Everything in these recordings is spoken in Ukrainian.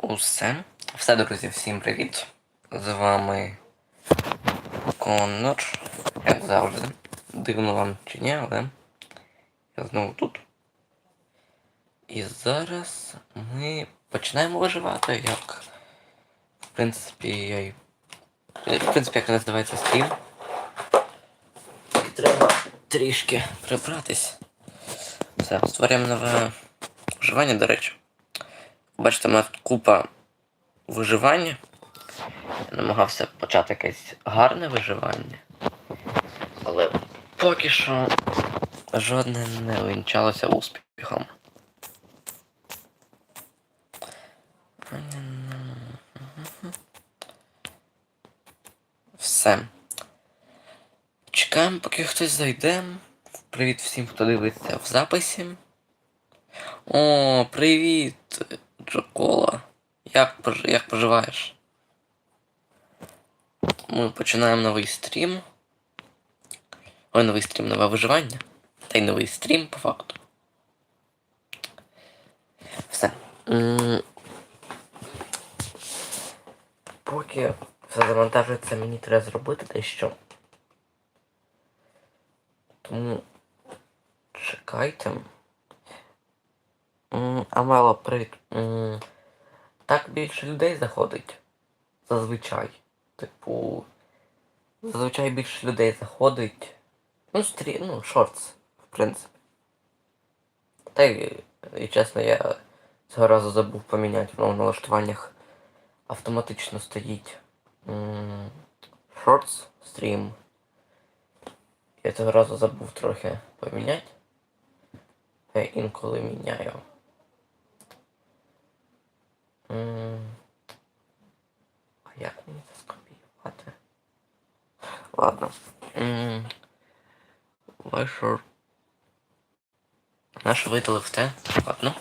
Усе. Все, друзі, всім привіт. З вами Коннор. Як завжди. Дивно вам чи ні, але я знову тут. І зараз ми починаємо виживати, як в принципі я й. В принципі, як називається стрім. І треба трішки прибратись. Все, створюємо нове виживання, до речі. Бачите, у тут купа виживання. Я намагався почати якесь гарне виживання. Але поки що жодне не вінчалося успіхом. Все. Чекаємо, поки хтось зайде. Привіт всім, хто дивиться в записі. О, привіт, Джокола. Як, як поживаєш? Ми починаємо новий стрім. Ой, новий стрім, нове виживання. Та й новий стрім, по факту. Все. Поки все завантажується, мені треба зробити дещо. Тому чекайте. М, Амело, привіт. М, Так більше людей заходить. Зазвичай. Типу. Зазвичай більше людей заходить. Ну, стрі... ну, шортс, в принципі. Та й, і чесно, я цього разу забув поміняти воно в налаштуваннях. Автоматично стоїть. Shorts стрім. Я цього разу забув трохи поміняти. Я інколи міняю. А як мені це скопіювати? Ладно. Вайшор. Наш видалив те. Ладно.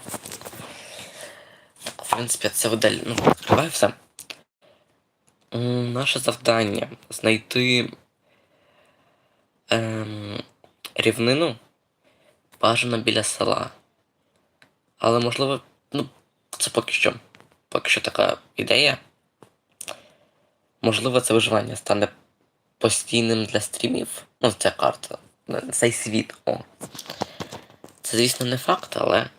В принципі, це видаль... Ну, відкриваю все. Наше завдання знайти ем, рівнину бажано біля села. Але можливо, ну, це поки що. Поки що така ідея. Можливо, це виживання стане постійним для стрімів. Ну, ця карта. Цей світ. О. Це, звісно, не факт, але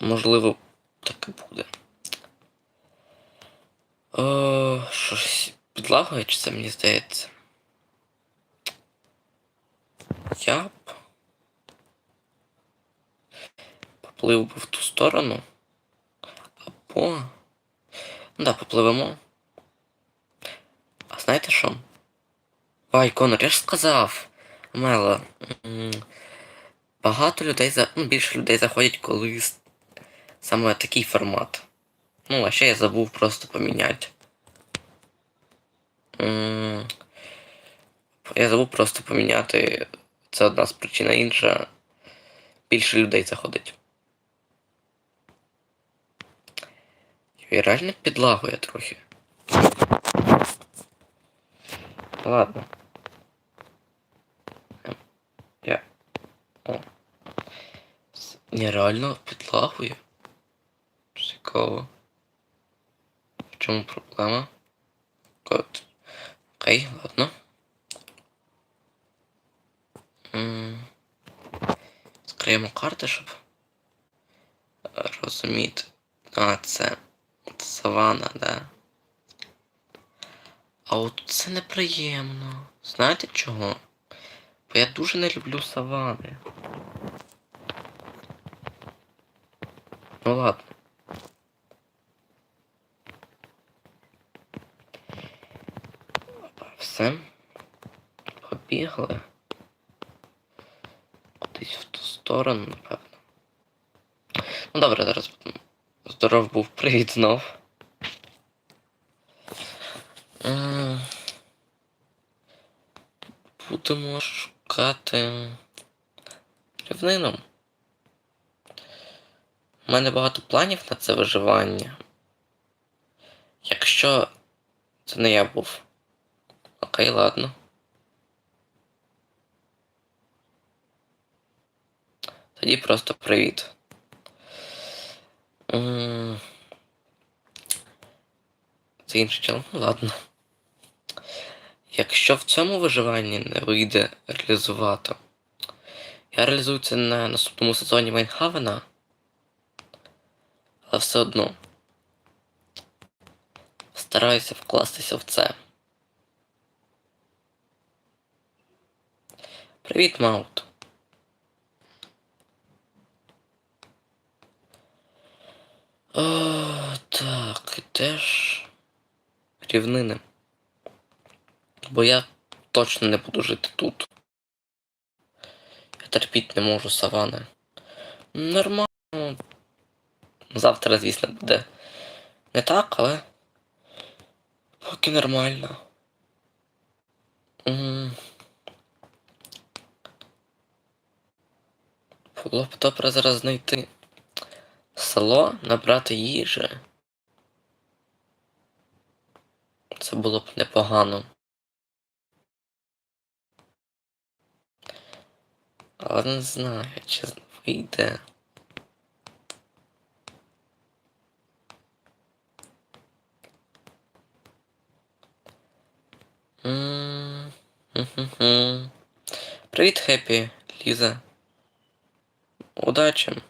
можливо так і буде. О, щось підлагує, чи мені здається? Я б поплив би в ту сторону. Або. Ну да, попливемо. А знаєте що? Ай, Конор, я ж сказав. Мела. Багато людей за. Ну, більше людей заходять, коли саме такий формат. Ну, а ще я забув просто поміняти. Я забув просто поміняти. Це одна з причин, інша. Більше людей заходить. І реально підлагує трохи. Ладно. Я. О. С- Ні, реально підлагує. Цікаво. В чому проблема? Код. Окей, ладно. Скриємо карти, щоб розуміти. А, це савана, да. А от це неприємно. Знаєте чого? Бо я дуже не люблю савани. Ну ладно. Все. Побігли. Кудись в ту сторону, напевно. Ну добре, зараз. Здоров був привіт знов. М, Будемо шукати рівнину. У мене багато планів на це виживання. Якщо це не я був. Окей, ладно. Тоді просто привіт. Це інший чел. Ну ладно. Якщо в цьому виживанні не вийде реалізувати, я реалізую це на наступному сезоні Майнхавена. Але все одно. Стараюся вкластися в це. Привіт, Маут. О, так, теж рівнини. Бо я точно не буду жити тут. Я терпіть не можу савани. Нормально. Завтра, звісно, буде не так, але поки нормально. Було б добре зараз знайти село, набрати їжі. Це було б непогано. Але не знаю, чи вийде. Привіт, Хеппі, Ліза. Удачі.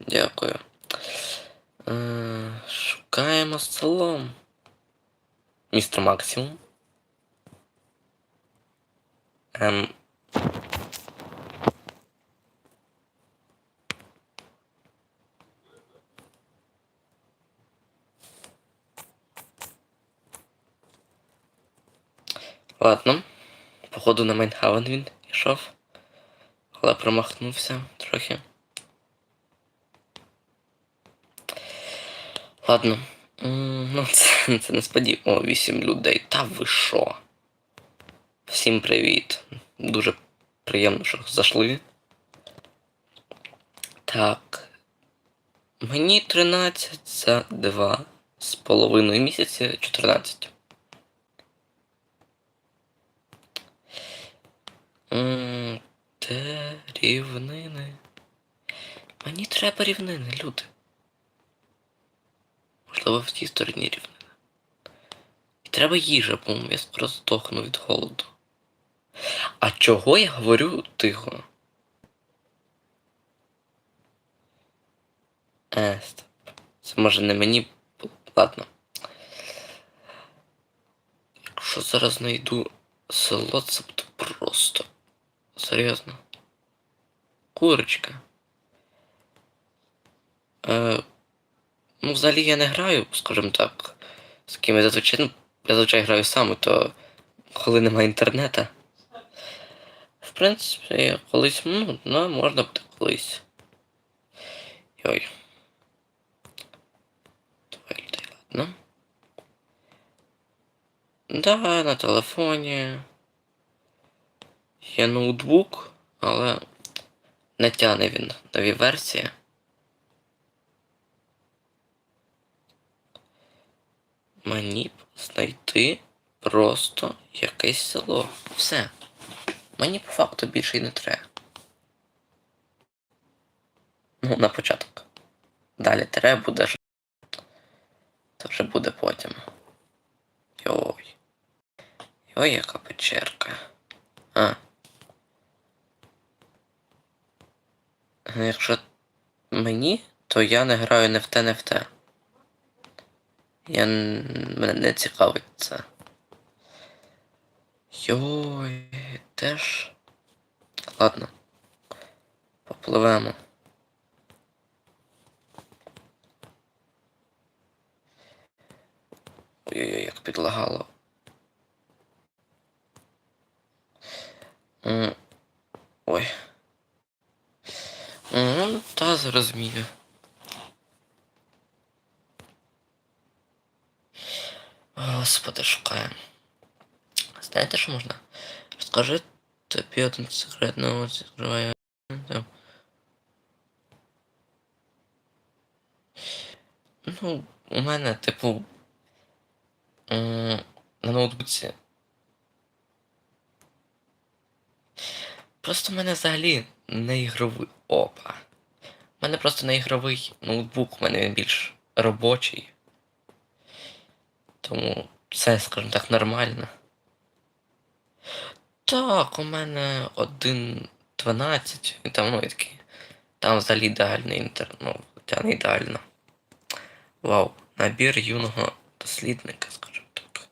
Дякую. Е, шукаємо село. Містер Максимум. Ем. Ладно. Походу на Майнхавен він йшов. Але промахнувся трохи. Ладно. Ну, це, це несподівано. О, вісім людей. Та ви що? Всім привіт. Дуже приємно, що зайшли. Так. Мені 13 за 2 з половиною місяці 14. М, Де рівнини? Мені треба рівнини, люди. Можливо, в тій стороні рівнина. І треба їжа, бо я скоро здохну від голоду. А чого я говорю тихо? Е, стоп. Це може не мені. Ладно. Якщо зараз знайду село, це буде просто. Серйозно. Курочка. Е, ну, взагалі я не граю, скажімо так. З ким я зазвичай. Ну, я зазвичай граю сам, то коли немає інтернету. В принципі, колись, ну, ну, можна буде колись. Йой. Давай, людей, ладно. Да, на телефоні. Є ноутбук, але не тяне він нові версії. Мені б знайти просто якесь село. Все. Мені по факту більше й не треба. Ну, на початок. Далі треба буде ж. Це вже буде потім. Йой. Йой, яка печерка. А. Ну, Якщо мені, то я не граю не в те, не в те. Я мене не цікавить це. Йой, теж. Ладно. Попливемо. Ой-ой-ой, як підлагало. Ой. М, Та зрозумію. Господи, шукаємо. Знаєте, що можна? Розкажи тобі один секрет, ну. Там. Ну, у мене, типу. На ноутбуці. Просто в мене взагалі не ігровий. Опа. У мене просто не ігровий ноутбук, у мене він більш робочий. Тому це, скажімо так, нормально. Так, у мене 1.12, і там, ну, і такий. Там взагалі ідеальний інтер, ну, хоча не ідеально. Вау, набір юного дослідника, скажімо так.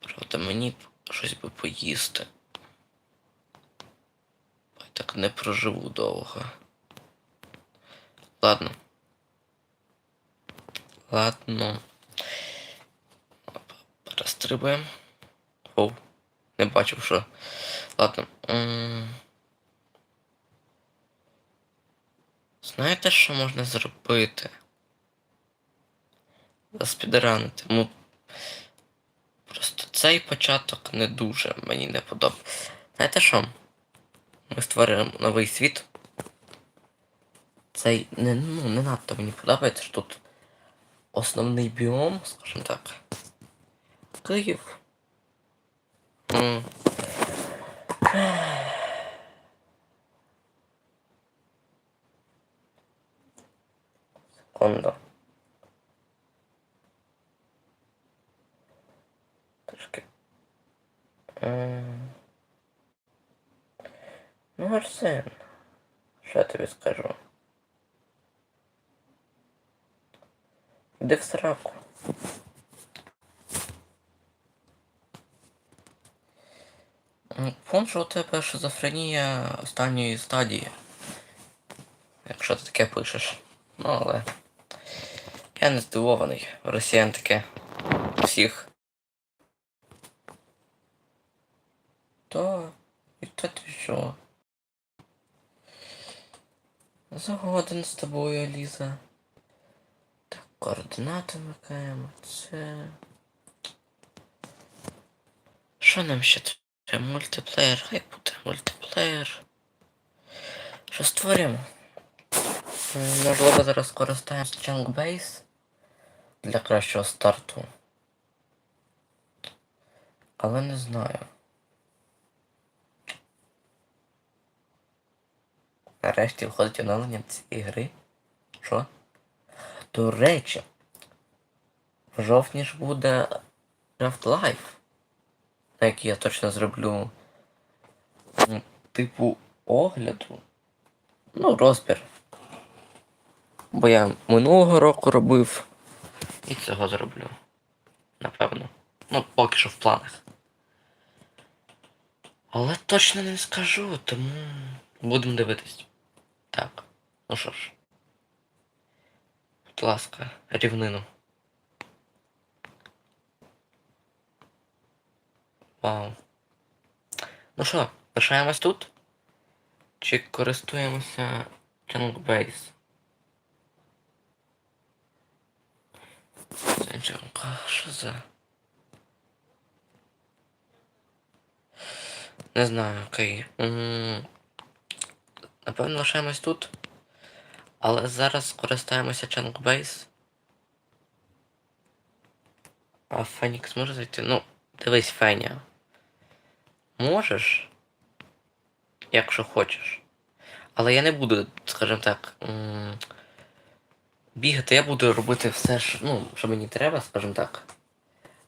Правда, мені щось би поїсти. Я так не проживу довго. Ладно. Ладно. Опа, Перестрибуємо. Оу, не бачив, що. Ладно. Знаєте, що можна зробити? Заспідранити. Ну, просто цей початок не дуже мені не подобається. Знаєте що? Ми створюємо новий світ. Цей не, ну, не надто мені подобається, що тут основний біом, скажімо так. Київ. М. Секунду. Трошки. М. Ну, Арсен, що я тобі скажу? Іди в сраку. Фон, що у тебе шизофренія останньої стадії. Якщо ти таке пишеш. Ну, але. Я не здивований. Росіян таке. Всіх. То. І та ти що? Згоден з тобою, Аліза. Координати вмикаємо. Це. Що нам ще треба? Мультиплеєр, хай буде мультиплеєр. Що створюємо? Можливо, зараз скористаємось Chunkbase для кращого старту. Але не знаю. Нарешті виходить оновлення цієї гри. Що? До речі, в жовтні ж буде Draft Life, на який я точно зроблю типу огляду. Ну, розбір. Бо я минулого року робив і цього зроблю. Напевно. Ну, поки що в планах. Але точно не скажу, тому будемо дивитись. Так, ну що ж. Будь ласка, рівнину. Вау. Ну що, лишаємось тут? Чи користуємося Chunkbase? Це Chunk, що за? Не знаю, окей. Напевно, лишаємось тут. Але зараз скористаємося Chunkbase. А Фенікс може зайти? Ну, дивись, Феня. Можеш? Якщо хочеш. Але я не буду, скажімо так. Бігати, я буду робити все, що, ну, що мені треба, скажімо так.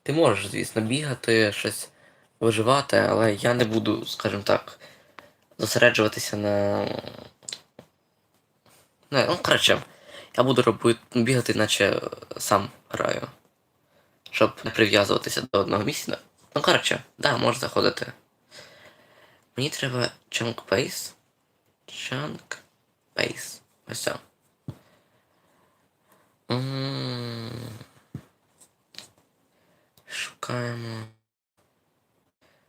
Ти можеш, звісно, бігати, щось виживати, але я не буду, скажімо так, зосереджуватися на. Не, ну, коротше, я буду робити, бігати, наче сам граю. Щоб не прив'язуватися до одного місця. Ну, коротше, да, можеш заходити. Мені треба chunk base. Chunk base. Ось це. Шукаємо.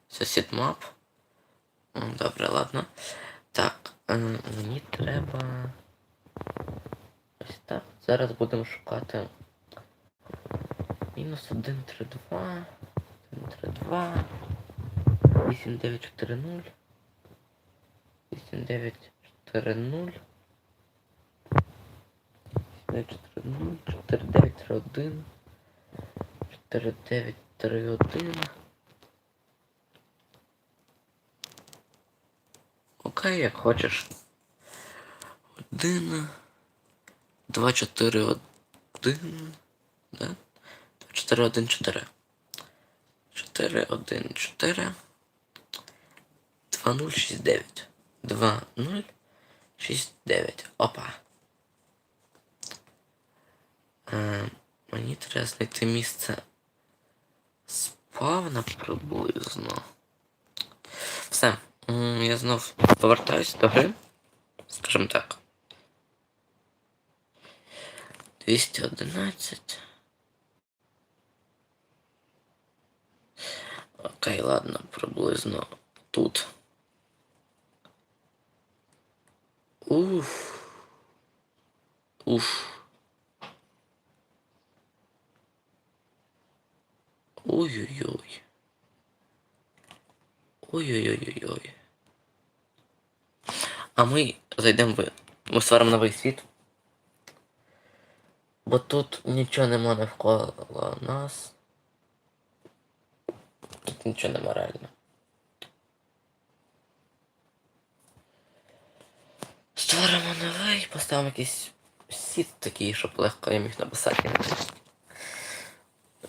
Сусід мап. Добре, ладно. Так, ем, мені треба. Ось так. Зараз будемо шукати. Мінус 1, 3, 2. 1, 3, 2. 8, 9, 4, 0. 8, 9, 4, 0. 9, 4, 0. 4, 9, 3, 1. 4, 9, 3, 1. Окей, як хочеш. Один. Два, чотири, один. Да? Два, чотири, один, чотири. Чотири, один, чотири. Два, нуль, шість, дев'ять. Два, нуль, шість, дев'ять. Опа. Е, мені треба знайти місце спавна приблизно. Все. Я знов повертаюсь до гри. Скажімо так. 211. Окей, ладно, приблизно тут. Уф. Уф. Ой-ой-ой. Ой-ой-ой-ой-ой. А ми зайдемо в. Ми створимо новий світ. Бо тут нічого нема навколо нас. Тут нічого нема реально. Створимо новий, поставимо якийсь сіт такий, щоб легко я міг написати.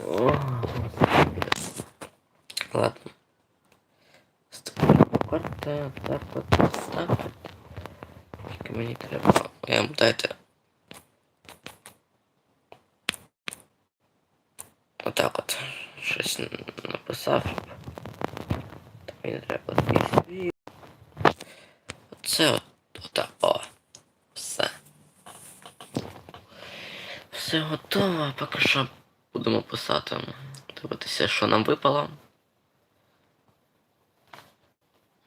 О, Ладно. Створимо карта, так от, так от. Тільки мені треба. Я вам дайте. Отак от. Щось написав. Мені треба свій. Оце от. Отак. О. Все. Все готово. Поки що будемо писати. Дивитися, що нам випало.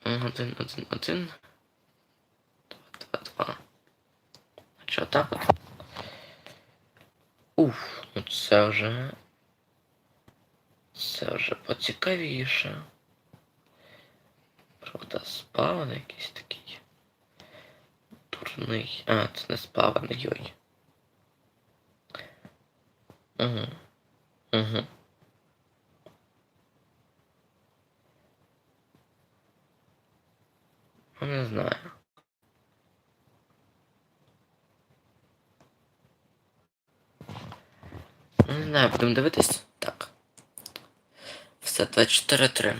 Один, один, один. Два, два, два. А що так от? Уф, ну це вже. Це вже поцікавіше. Правда, спавн якийсь такий. Дурний. А, це не спавн, йой. Угу. Угу. Ну, не знаю. Не знаю, будемо дивитись. Все, 24-3.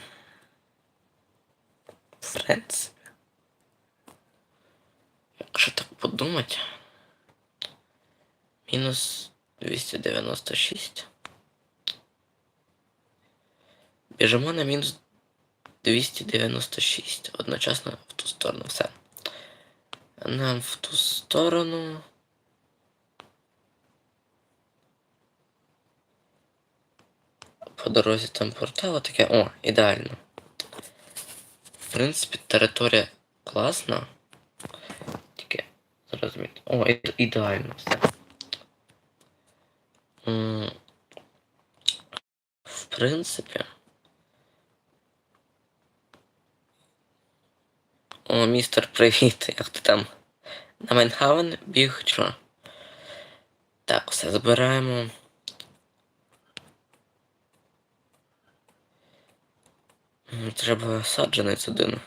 В принципі. Якщо так подумати. Мінус 296. Біжимо на мінус 296. Одночасно в ту сторону. Все. Нам в ту сторону. По дорозі там портал таке. О, ідеально. В принципі, територія класна. Тільки зрозуміти. О, ідеально все. В принципі. О, містер, привіт. Як ти там? На Майнхавен біг чи? Так, все збираємо. Треба саджанець один.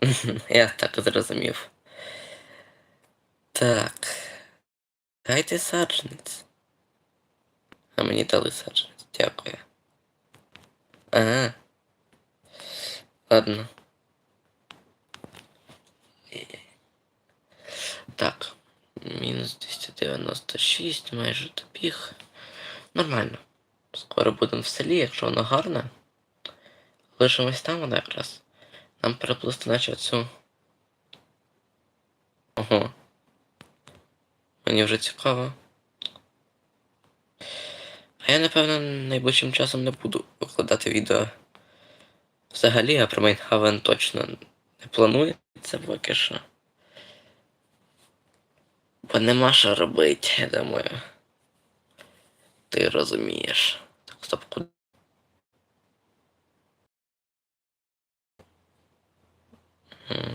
Я так зрозумів. Так. Дайте саджанець. А мені дали саджанець. Дякую. Ага. Ладно. Так. Мінус 296, майже добіг. Нормально. Скоро будемо в селі, якщо воно гарне. Лишимось там воно якраз. Нам переплисти наче цю. Ого. Мені вже цікаво. А я, напевно, найближчим часом не буду викладати відео. Взагалі, а про Майнхавен точно не планується поки що. Бо нема що робити, я думаю. Ти розумієш. Стоп,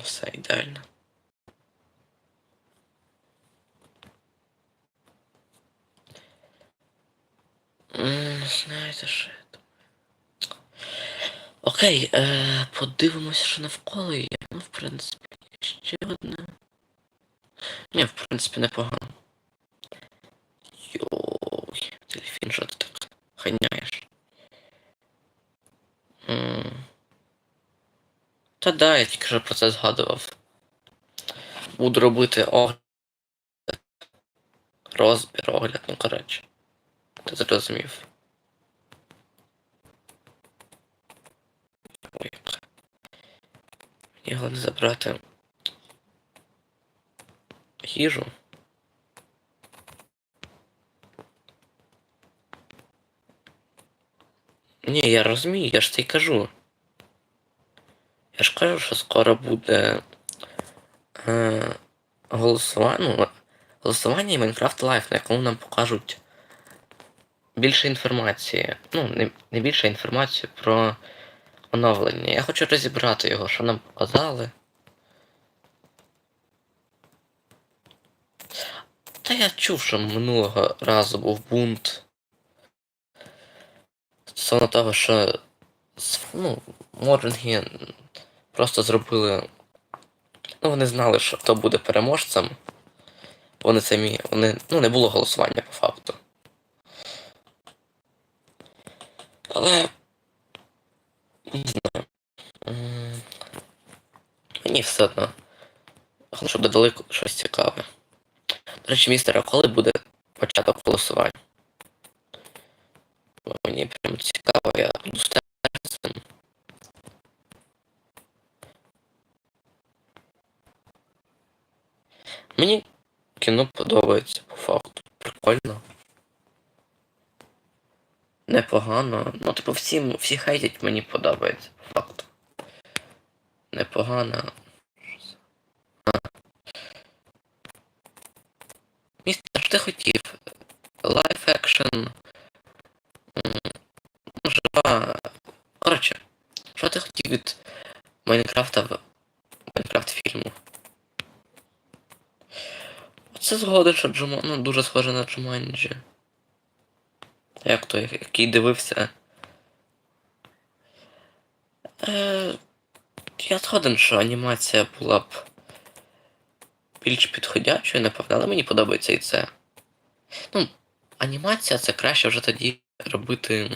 Все ідеально. Знаєте, що я думаю? Окей, е, подивимося, що навколо є. Ну, в принципі, Ще одне. Ні, в принципі, непогано. Йой, дельфін, що ти М. Та да, я тільки що про це згадував. Буду робити огляд. Розбір, огляд, ну коротше. Ти зрозумів. Ой. Мені головне забрати їжу. Ні, я розумію, я ж це й кажу. Я ж кажу, що скоро буде е, голосування, ну, голосування і Minecraft Live, на якому нам покажуть більше інформації. Ну, не, не більше інформації про оновлення. Я хочу розібрати його, що нам показали. Та я чув, що минулого разу був бунт. Стосовно того, що ну, Моджинги просто зробили. Ну, вони знали, що хто буде переможцем. Вони самі. Вони. Ну, не було голосування по факту. Але. Не знаю. Мені все одно. Щоб додали щось цікаве. До речі, містер, а коли буде початок голосування? Мені прям цікаво, я буду стежити. Мені кіно подобається по факту. Прикольно. Непогано. Ну, типу, всі, всі хейтять, мені подобається, по факту. Непогано. Містер, ти хотів? Лайф екшен. Жива. Коротше, що ти хотів від Майнкрафта в Майнкрафт фільму? Це згоден, що Джума... ну, дуже схоже на Джуманджі. Як той, який дивився. Е, я згоден, що анімація була б більш підходячою, напевно, але мені подобається і це. Ну, анімація це краще вже тоді робити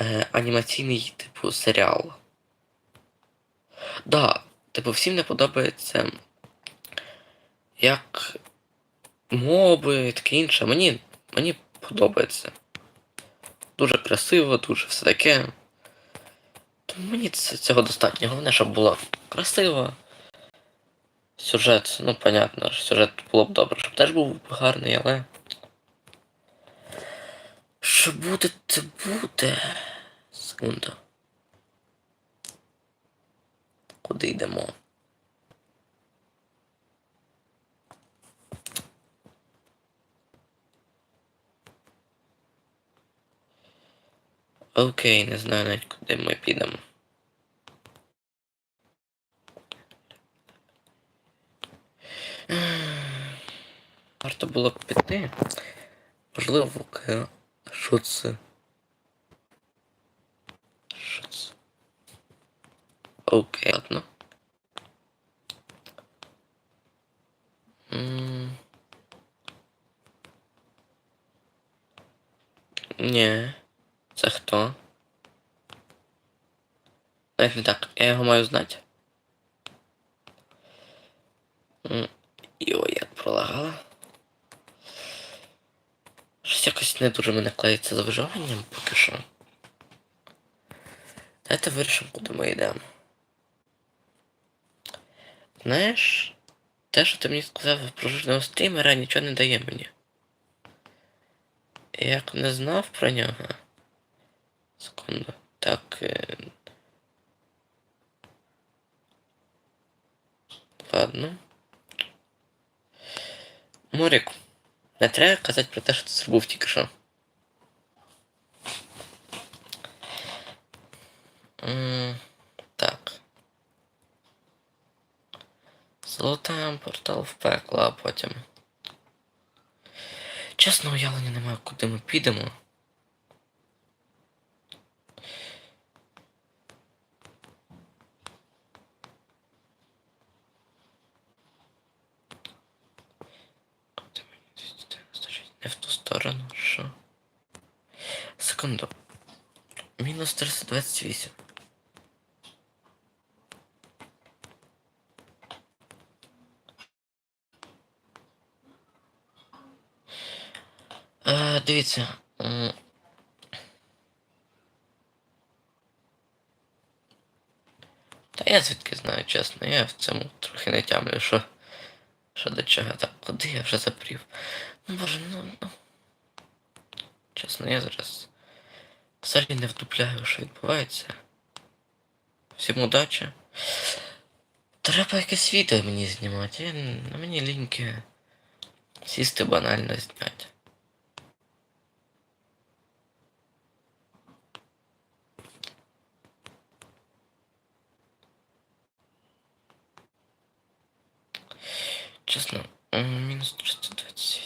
е, анімаційний, типу, серіал. Да, типу, всім не подобається як моби, таке інше. Мені, мені подобається. Дуже красиво, дуже все таке. Тому мені цього достатньо. Головне, щоб було красиво. Сюжет, ну, понятно, сюжет було б добре, щоб теж був гарний, але. Що буде, це буде. Секунду. Куди йдемо? Окей, не знаю навіть куди ми підемо. Варто було б піти. Можливо, в. Що це? Що це? Окей, ладно. Ні. Це хто? Навіть не так, я його маю знати. Йо, як пролагала. Щось якось не дуже мене клеїться за виживанням поки що. Давайте вирішимо, куди ми йдемо. Знаєш, те, що ти мені сказав про жирного стрімера, нічого не дає мені. Як не знав про нього. Секунду. Так. Е... Ладно. Морік, не треба казати про те, що ти зробив тільки що. М, Так. Золота портал в пекло, а потім. Чесно, уявлення немає, куди ми підемо. Секунду. Мінус 328. Е, дивіться. Та я звідки знаю, чесно, я в цьому трохи не тямлю, що. Що до чого? Так, куди я вже запрів? Ну боже, ну. ну. Чесно, я зараз взагалі не вдупляю, що відбувається. Всім удачі. Треба якесь відео мені знімати. Я, на мені ліньки сісти банально зняти. Чесно, м, мінус 328.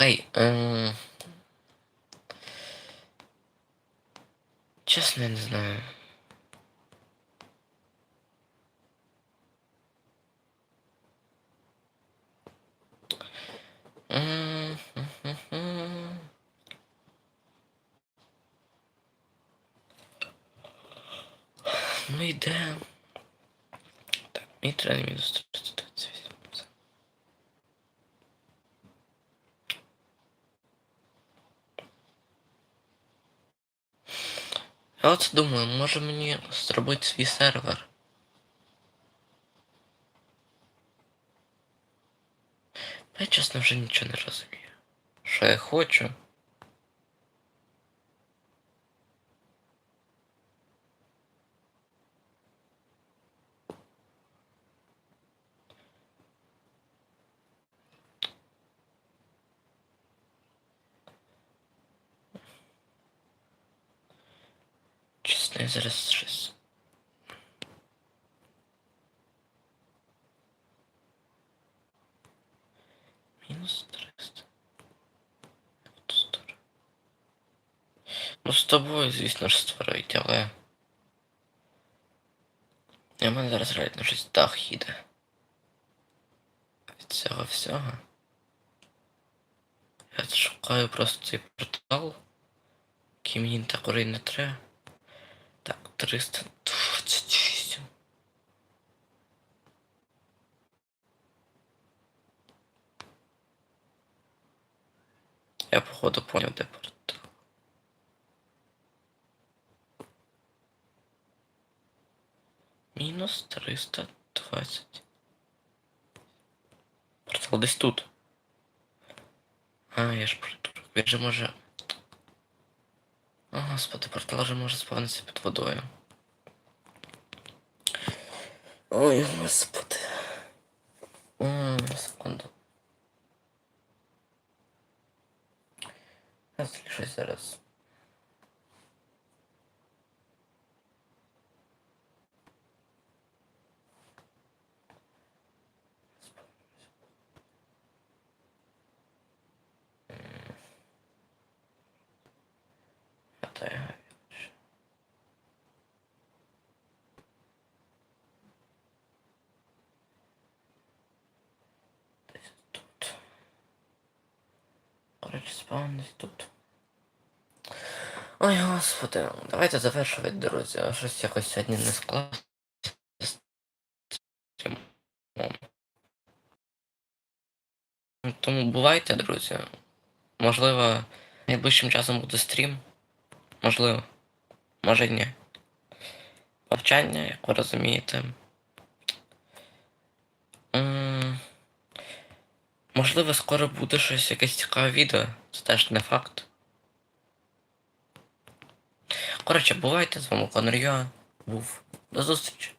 Окей. Ем... Чесно, я не знаю. М, хм-хм-хм. Ну йде. Так, мені треба мінус 338. Все. Я думаю, може мені зробити свій сервер. Я чесно вже нічого не розумію. Що я хочу? Чесно, я зараз щось. Мінус 300. В ту сторону. Ну, з тобою, звісно ж, створить, але. І в мене зараз реально щось дах їде. Від цього всього. Я шукаю просто цей портал, який мені так не треба. Так, 328. Я походу понял, де портал. Мінус 320. Портал десь тут. А, я ж придурок. Він же може. О, господи, портал же може спавнитися під водою. Ой, господи. М, секунду. Я щось зараз. Это я. Десь тут. Коротше, тут. Ой, господи, давайте завершувати, друзі. Щось якось сьогодні не склалося. Тому бувайте, друзі. Можливо, найближчим часом буде стрім. Можливо. Може ні. Навчання, як ви розумієте. Можливо, скоро буде щось якесь цікаве відео. Це теж не факт. Коротше, бувайте, з вами Конор Йо. Був. До зустрічі.